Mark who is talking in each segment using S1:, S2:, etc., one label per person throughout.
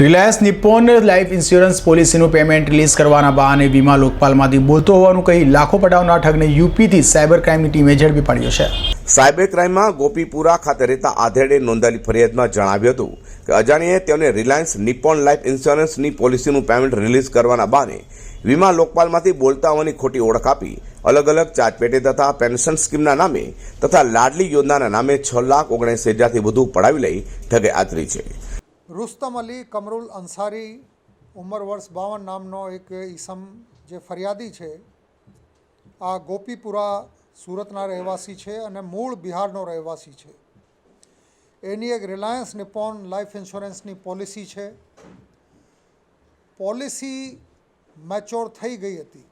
S1: Reliance Nippon life insurance પોલિસીનું payment release કરવાના બહાને વીમા લોકપાલમાંથી બોલતો હોવાનું કહી લાખો પડાવનાર ઠગને યુપીથી સાયબર ક્રાઇમની ટીમે ઝડપી પાડ્યો છે.
S2: સાયબર ક્રાઇમમાં ગોપીપુરા ખાતે રહેતા આધેડે નોંધાયેલી ફરિયાદમાં જણાવ્યું હતું કે અજાણીએ તેમને રિલાયન્સ નિપ્પોન લાઈફ ઇન્સ્યોરન્સની પોલિસીનું પેમેન્ટ રિલીઝ કરવાના બહાને વીમા લોકપાલમાંથી બોલતા હોવાની ખોટી ઓળખ આપી અલગ અલગ ચાર્જપેટે તથા પેન્શન સ્કીમના નામે તથા લાડલી યોજનાના નામે છ લાખ ઓગણીસ હજારથી વધુ પડાવી લઈ ઠગે આતરી છે.
S3: રુસ્તમ અલી કમરુલ અંસારી ઉંમર વર્ષ બાવન નામનો એક ઈસમ જે ફરિયાદી છે આ ગોપીપુરા સુરતના રહેવાસી છે અને મૂળ બિહારનો રહેવાસી છે એની એક રિલાયન્સ નિપોન લાઈફ ઇન્સ્યોરન્સની પોલિસી છે પોલિસી મેચ્યોર થઈ ગઈ હતી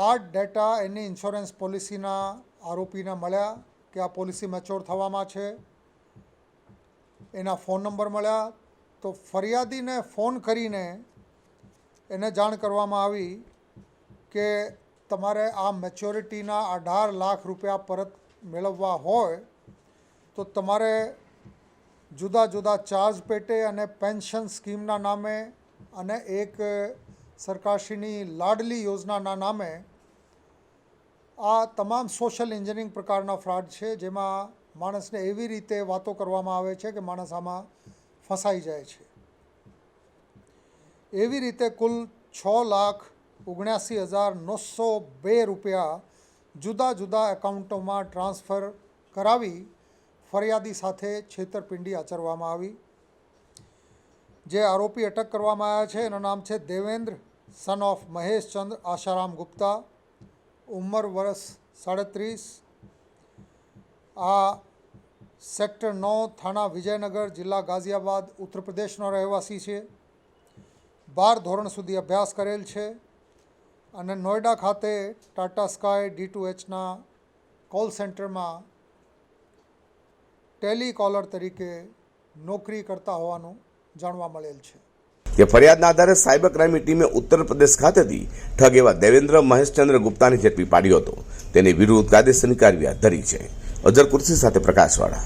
S3: આ ડેટા એની ઇન્સ્યોરન્સ પોલિસીના આરોપીને મળ્યા કે આ પોલિસી મેચ્યોર થવામાં છે એના ફોન નંબર મળ્યા. તો ફરિયાદીને ફોન કરીને એને જાણ કરવામાં આવી કે તમારે આ મેચ્યોરિટીના અઢાર લાખ રૂપિયા પરત મેળવવા હોય તો તમારે જુદા જુદા ચાર્જ પેટે અને પેન્શન સ્કીમના નામે અને એક સરકારશ્રીની લાડલી યોજનાના નામે આ તમામ સોશિયલ એન્જિનિયરિંગ પ્રકારના ફ્રોડ છે, જેમાં માણસને એવી રીતે વાતો કરવામાં આવે છે કે માણસ આમાં ફસાઈ જાય છે. એવી રીતે કુલ છ લાખ ઓગણ્યાસી હજાર નવસો બે રૂપિયા જુદા જુદા એકાઉન્ટોમાં ટ્રાન્સફર કરાવી ફરિયાદી સાથે છેતરપિંડી આચરવામાં આવી. જે આરોપી અટક કરવામાં આવ્યા છે, એનું નામ છે દેવેન્દ્ર સન ઓફ મહેશચંદ્ર આશારામ ગુપ્તા, ઉંમર વર્ષ સાડત્રીસ આ સેક્ટર નવ થાણા વિજયનગર જિલ્લા ગાઝિયાબાદ ઉત્તર પ્રદેશનો રહેવાસી છે. બાર ધોરણ સુધી અભ્યાસ કરેલ છે અને નોઈડા ખાતે ટાટા સ્કાય ડી ટુ એચના કોલ સેન્ટરમાં ટેલિકોલર તરીકે નોકરી કરતા હોવાનું જાણવા મળેલ છે.
S2: કે ફરિયાદના આધારે સાયબર ક્રાઇમની ટીમે ઉત્તર પ્રદેશ ખાતેથી ઠગ એવા દેવેન્દ્ર મહેશચંદ્ર ગુપ્તાને ઝડપી પાડ્યો હતો. તેની વિરુદ્ધ કાયદેસરની કાર્યવાહી ધરી છે. અજર કુર્સી સાથે પ્રકાશવાળા.